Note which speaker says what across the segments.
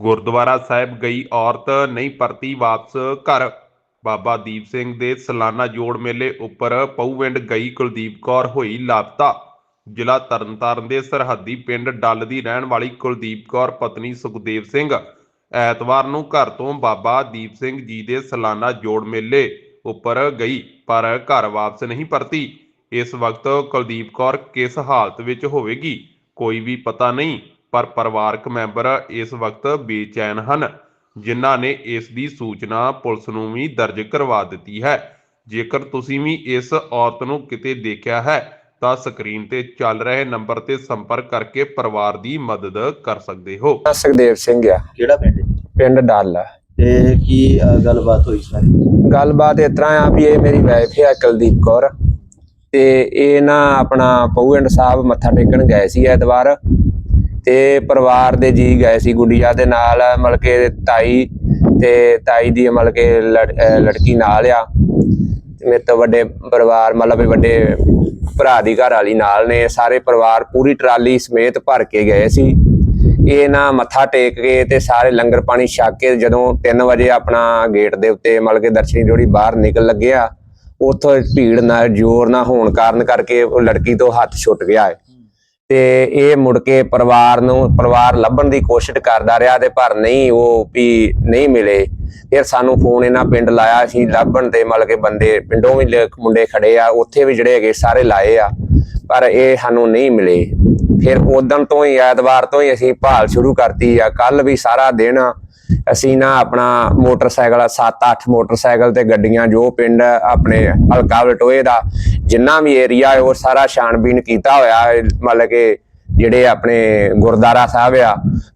Speaker 1: ਗੁਰਦੁਆਰਾ ਸਾਹਿਬ ਗਈ ਔਰਤ ਨਹੀਂ ਪਰਤੀ ਵਾਪਸ ਘਰ। ਬਾਬਾ ਦੀਪ ਸਿੰਘ ਦੇ ਸਾਲਾਨਾ ਜੋੜ ਮੇਲੇ ਉੱਪਰ ਪਊਵਿੰਡ ਗਈ ਕੁਲਦੀਪ ਕੌਰ ਹੋਈ ਲਾਪਤਾ। ਜ਼ਿਲ੍ਹਾ ਤਰਨਤਾਰਨ ਦੇ ਸਰਹੱਦੀ ਪਿੰਡ ਡੱਲ ਦੀ ਰਹਿਣ ਵਾਲੀ ਕੁਲਦੀਪ ਕੌਰ ਪਤਨੀ ਸੁਖਦੇਵ ਸਿੰਘ ਐਤਵਾਰ ਨੂੰ ਘਰ ਤੋਂ ਬਾਬਾ ਦੀਪ ਸਿੰਘ ਜੀ ਦੇ ਸਾਲਾਨਾ ਜੋੜ ਮੇਲੇ ਉੱਪਰ ਗਈ, ਪਰ ਘਰ ਵਾਪਸ ਨਹੀਂ ਪਰਤੀ। ਇਸ ਵਕਤ ਕੁਲਦੀਪ ਕੌਰ ਕਿਸ ਹਾਲਤ ਵਿੱਚ ਹੋਵੇਗੀ, ਕੋਈ ਵੀ ਪਤਾ ਨਹੀਂ। ਪਰ ਪਰਿਵਾਰਕ ਮੈਂਬਰ ਇਸ ਵਕਤ ਬੇਚੈਨ ਹਨ ਜਿਨ੍ਹਾਂ ਨੇ ਇਸ ਦੀ ਸੂਚਨਾ ਪੁਲਿਸ ਨੂੰ ਵੀ ਦਰਜ ਕਰਵਾ ਦਿੱਤੀ ਹੈ। ਜੇਕਰ ਤੁਸੀਂ ਵੀ ਇਸ ਔਰਤ ਨੂੰ ਕਿਤੇ ਦੇਖਿਆ ਹੈ ਤਾਂ ਸਕਰੀਨ ਤੇ ਚੱਲ ਰਹੇ ਨੰਬਰ ਤੇ ਸੰਪਰਕ ਕਰਕੇ ਪਰਿਵਾਰ ਦੀ ਮਦਦ ਕਰ ਸਕਦੇ ਹੋ।
Speaker 2: ਸੁਖਦੇਵ ਸਿੰਘ ਆ।
Speaker 3: ਕਿਹੜਾ ਪਿੰਡ ਹੈ ਜੀ?
Speaker 2: ਪਿੰਡ ਡੱਲ। ਆ।
Speaker 3: ਤੇ ਕੀ ਅ, ਗੱਲਬਾਤ ਹੋਈ ਸਾਰੀ?
Speaker 2: ਗੱਲਬਾਤ ਇਸ ਤਰ੍ਹਾਂ ਆ ਵੀ ਇਹ ਮੇਰੀ ਵਾਈਫ ਆ ਕੁਲਦੀਪ ਕੌਰ। ਤੇ ਇਹ ਨਾ ਆਪਣਾ ਪਊਐਂਡ ਸਾਹਿਬ ਮੱਥਾ ਟੇਕਣ ਗਏ ਸੀ ਐਤਵਾਰ। ਤੇ ਪਰਿਵਾਰ ਦੇ ਜੀ ਗਏ ਸੀ ਗੁੱਡੀਆ ਦੇ ਨਾਲ ਮਤਲਬ ਕਿ ਤਾਈ ਤੇ ਤਾਈ ਦੀ ਮਤਲਬ ਕਿ ਲੜ- ਲੜਕੀ ਨਾਲ ਆ। ਮੇਰੇ ਤੋਂ ਵੱਡੇ ਪਰਿਵਾਰ ਮਤਲਬ ਵੱਡੇ ਭਰਾ ਦੀ ਘਰ ਵਾਲੀ ਨਾਲ ਨੇ। ਸਾਰੇ ਪਰਿਵਾਰ ਪੂਰੀ ਟਰਾਲੀ ਸਮੇਤ ਭਰ ਕੇ ਗਏ ਸੀ। ਇਹ ਨਾ ਮੱਥਾ ਟੇਕ ਕੇ ਤੇ ਸਾਰੇ ਲੰਗਰ ਪਾਣੀ ਛਕ ਕੇ ਜਦੋਂ 3 ਵਜੇ ਆਪਣਾ ਗੇਟ ਦੇ ਉੱਤੇ ਮਤਲਬ ਕਿ ਦਰਸ਼ਨੀ ਜੋੜੀ ਬਾਹਰ ਨਿਕਲ ਲੱਗਿਆ, ਉੱਥੋਂ ਭੀੜ ਨਾਲ ਜ਼ੋਰ ਨਾ ਹੋਣ ਕਾਰਨ ਕਰਕੇ ਉਹ ਲੜਕੀ ਤੋਂ ਹੱਥ ਛੁੱਟ ਗਿਆ ਹੈ ਤੇ ਇਹ ਮੁੜ ਕੇ ਪਰਿਵਾਰ ਨੂੰ, ਪਰਿਵਾਰ ਲੱਭਣ ਦੀ ਕੋਸ਼ਿਸ਼ ਕਰਦਾ ਰਿਹਾ ਤੇ ਪਰ ਨਹੀਂ, ਉਹ ਵੀ ਨਹੀਂ ਮਿਲੇ। ਫਿਰ ਸਾਨੂੰ ਫੋਨ ਇਹਨਾਂ ਪਿੰਡ ਲਾਇਆ, ਅਸੀਂ ਲੱਭਣ ਤੇ ਮਤਲਬ ਕਿ ਬੰਦੇ ਪਿੰਡੋਂ ਵੀ ਮੁੰਡੇ ਖੜੇ ਆ, ਉੱਥੇ ਵੀ ਜਿਹੜੇ ਹੈਗੇ ਸਾਰੇ ਲਾਏ ਆ, ਪਰ ਇਹ ਸਾਨੂੰ ਨਹੀਂ ਮਿਲੇ। ਫਿਰ ਉਦੋਂ ਤੋਂ ਹੀ, ਐਤਵਾਰ ਤੋਂ ਹੀ ਅਸੀਂ ਭਾਲ ਸ਼ੁਰੂ ਕਰਤੀ ਆ। ਕੱਲ ਵੀ ਸਾਰਾ ਦਿਨ ਅਸੀਂ ਨਾ ਆਪਣਾ ਮੋਟਰਸਾਈਕਲ 7-8 ਮੋਟਰਸਾਈਕਲ ਤੇ ਗੱਡੀਆਂ, ਜੋ ਪਿੰਡ ਆਪਣੇ ਹਲਕਾ ਵਲਟੋਏ ਦਾ ਜਿੰਨਾ ਵੀ ਏਰੀਆ ਹੈ ਉਹ ਸਾਰਾ ਛਾਣਬੀਨ ਕੀਤਾ ਹੋਇਆ ਹੈ ਮਤਲਬ ਕਿ ਜਿਹੜੇ ਆਪਣੇ ਗੁਰਦਾਰਾ ਸਾਹਿਬ ਆ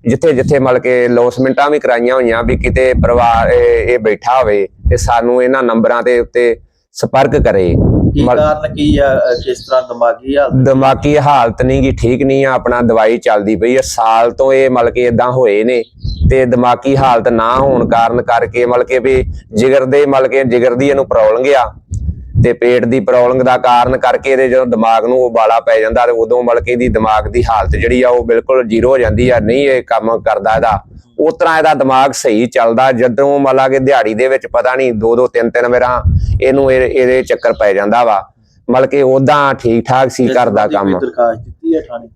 Speaker 2: ਜਿੱਥੇ ਜਿੱਥੇ ਮਤਲਬ ਕਿ ਲੋਸਮੈਂਟਾਂ ਵੀ ਕਰਾਈਆਂ ਹੋਈਆਂ ਵੀ ਕਿਤੇ ਪਰਿਵਾਰ ਇਹ ਬੈਠਾ ਹੋਵੇ ਤੇ ਸਾਨੂੰ ਇਹਨਾਂ ਨੰਬਰਾਂ ਦੇ ਉੱਤੇ ਸੰਪਰਕ ਕਰੇ।
Speaker 3: ਕੀ
Speaker 2: ਮਲ-
Speaker 3: ਕਾਰਨ ਕੀ ਆ ਅ, ਕਿਸ ਤਰ੍ਹਾਂ ਦਿਮਾਗੀ ਹਾਲਤ?
Speaker 2: ਦਿਮਾਗੀ ਹਾਲਤ ਨਹੀਂ ਗੀ ਠੀਕ ਨਹੀਂ ਆ ਆਪਣਾ ਦਵਾਈ ਚੱਲਦੀ ਪਈ ਆ। ਸਾਲ ਤੋਂ ਇਹ ਮਤਲਬ ਕਿ ਇਦਾਂ ਹੋਏ ਨੇ ਤੇ ਦਿਮਾਗੀ ਹਾਲਤ ਨਾ ਹੋਣ ਕਾਰਨ ਕਰਕੇ ਮਤਲਬ ਕਿ ਵੀ ਜਿਗਰ ਦੇ ਮਤਲਬ ਕਿ ਜਿਗਰ ਦੀ ਇਹਨੂੰ ਪ੍ਰੋਬਲਮ ਆ। ਤੇ ਪੇਟ ਦੀ ਪ੍ਰੋਬਲਮ ਦਾ ਕਾਰਨ ਕਰਕੇ ਇਹਦੇ ਜਦੋਂ ਦਿਮਾਗ ਨੂੰ ਉਬਾਲਾ ਪੈ ਜਾਂਦਾ ਤੇ ਉਦੋਂ ਮਤਲਬ ਕਿ ਇਹਦੀ ਦਿਮਾਗ ਦੀ ਹਾਲਤ ਜਿਹੜੀ ਆ ਉਹ ਬਿਲਕੁਲ ਜ਼ੀਰੋ ਹੋ ਜਾਂਦੀ ਆ ਨਹੀਂ ਇਹ ਕੰਮ ਕਰਦਾ ਇਹਦਾ। ਉਸ ਤਰ੍ਹਾਂ ਇਹਦਾ ਦਿਮਾਗ ਸਹੀ ਚੱਲਦਾ ਜਦੋਂ ਮਤਲਬ ਕਿ ਦਿਹਾੜੀ ਦੇ ਵਿੱਚ ਪਤਾ ਨਹੀਂ ਦੋ ਦੋ ਤਿੰਨ ਤਿੰਨ ਵਾਰਾਂ ਇਹਨੂੰ ਇਹ- ਇਹਦੇ ਚੱਕਰ ਪੈ ਜਾਂਦਾ ਵਾ। ਮਤਲਬ ਕਿ ਉਦਾਂ ਠੀਕ ਠਾਕ ਸੀ ਕਰਦਾ ਕੰਮ।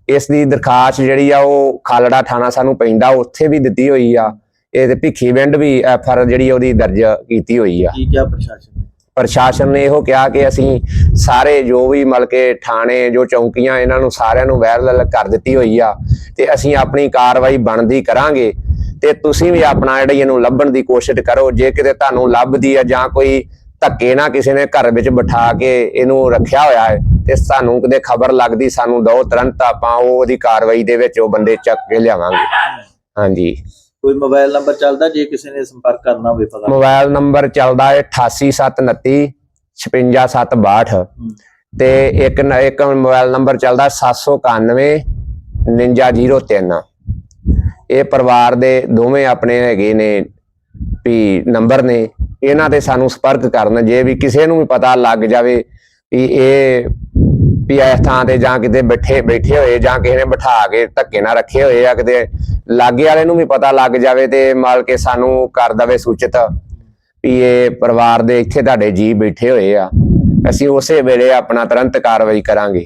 Speaker 2: ਇਸ ਦੀ ਦਰਖਾਸਤ ਜਿਹੜੀ ਆ ਉਹ ਖਾਲੜਾ ਥਾਣਾ ਸਾਨੂੰ ਪੈਂਦਾ ਉੱਥੇ ਵੀ ਦਿੱਤੀ ਹੋਈ ਆ। ਇਹ ਤੇ ਭਿੱਖੀ ਵਿੰਡ ਵੀ ਐਫ ਆਰ ਜਿਹੜੀ ਉਹਦੀ ਦਰਜ ਕੀਤੀ ਹੋਈ ਆ।
Speaker 3: ਕੀ ਕਿਹਾ ਪ੍ਰਸ਼ਾਸਨ
Speaker 2: ਪ੍ਰਸ਼ਾਸਨ ਨੇ ਇਹੋ ਕਿਹਾ ਕਿ ਅਸੀਂ ਸਾਰੇ ਜੋ ਵੀ ਮਤਲਬ ਥਾਣੇ, ਜੋ ਚੌਂਕੀਆਂ ਇਹਨਾਂ ਨੂੰ ਸਾਰਿਆਂ ਨੂੰ ਵਾਇਰਲ ਕਰ ਦਿੱਤੀ ਹੋਈ ਆ ਤੇ ਅਸੀਂ ਆਪਣੀ ਕਾਰਵਾਈ ਬਣਦੀ ਕਰਾਂਗੇ ਤੇ ਤੁਸੀਂ ਵੀ ਆਪਣਾ ਜਿਹੜੀ ਇਹਨੂੰ ਲੱਭਣ ਦੀ ਕੋਸ਼ਿਸ਼ ਕਰੋ। ਜੇ ਕਿਤੇ ਤੁਹਾਨੂੰ ਲੱਭਦੀ ਆ ਜਾਂ ਕੋਈ ਧੱਕੇ ਨਾ ਕਿਸੇ ਨੇ ਘਰ ਵਿੱਚ ਬਿਠਾ ਕੇ ਇਹਨੂੰ ਰੱਖਿਆ ਹੋਇਆ ਹੈ ਤੇ ਸਾਨੂੰ ਕਿਤੇ ਖਬਰ ਲੱਗਦੀ, ਸਾਨੂੰ ਦੋ ਤੁਰੰਤ ਆਪਾਂ ਉਹ ਉਹਦੀ ਕਾਰਵਾਈ ਦੇ ਵਿੱਚ ਉਹ ਬੰਦੇ ਚੱਕ ਕੇ ਲਿਆਵਾਂਗੇ। ਹਾਂਜੀ।
Speaker 3: ਕੋਈ ਮੋਬਾਈਲ ਨੰਬਰ ਚੱਲਦਾ ਜੇ ਕਿਸੇ ਨੇ ਸੰਪਰਕ ਕਰਨਾ ਹੋਵੇ ਪਤਾ?
Speaker 2: ਮੋਬਾਈਲ ਨੰਬਰ ਚੱਲਦਾ ਹੈ 88729 56762 ਤੇ ਇੱਕ ਇੱਕ ਮੋਬਾਈਲ ਨੰਬਰ ਚੱਲਦਾ 791 9903 ਇਹ ਪਰਿਵਾਰ ਦੇ ਦੋਵੇਂ ਆਪਣੇ ਹੈਗੇ ਨੇ ਵੀ ਨੰਬਰ ਨੇ। ਇਹਨਾਂ ਤੇ ਸਾਨੂੰ ਸੰਪਰਕ ਕਰਨ ਜੇ ਵੀ ਕਿਸੇ ਨੂੰ ਵੀ ਪਤਾ ਲੱਗ ਜਾਵੇ ਵੀ ਇਹ ਵੀ ਇਸ ਥਾਂ ਤੇ ਜਾਂ ਕਿਤੇ ਬੈਠੇ ਬੈਠੇ ਹੋਏ, ਜਾਂ ਕਿਸੇ ਨੇ ਬਿਠਾ ਕੇ ਧੱਕੇ ਨਾਲ ਰੱਖੇ ਹੋਏ ਆ, ਕਿਤੇ ਲਾਗੇ ਵਾਲੇ ਨੂੰ ਵੀ ਪਤਾ ਲੱਗ ਜਾਵੇ ਤੇ ਮਾਲ ਕੇ ਸਾਨੂੰ ਕਰ ਦਵੇ ਸੂਚਿਤ ਵੀ ਇਹ ਪਰਿਵਾਰ ਦੇ ਇੱਥੇ ਤੁਹਾਡੇ ਜੀ ਬੈਠੇ ਹੋਏ ਆ। ਅਸੀਂ ਉਸੇ ਵੇਲੇ ਆਪਣਾ ਤੁਰੰਤ ਕਾਰਵਾਈ ਕਰਾਂਗੇ।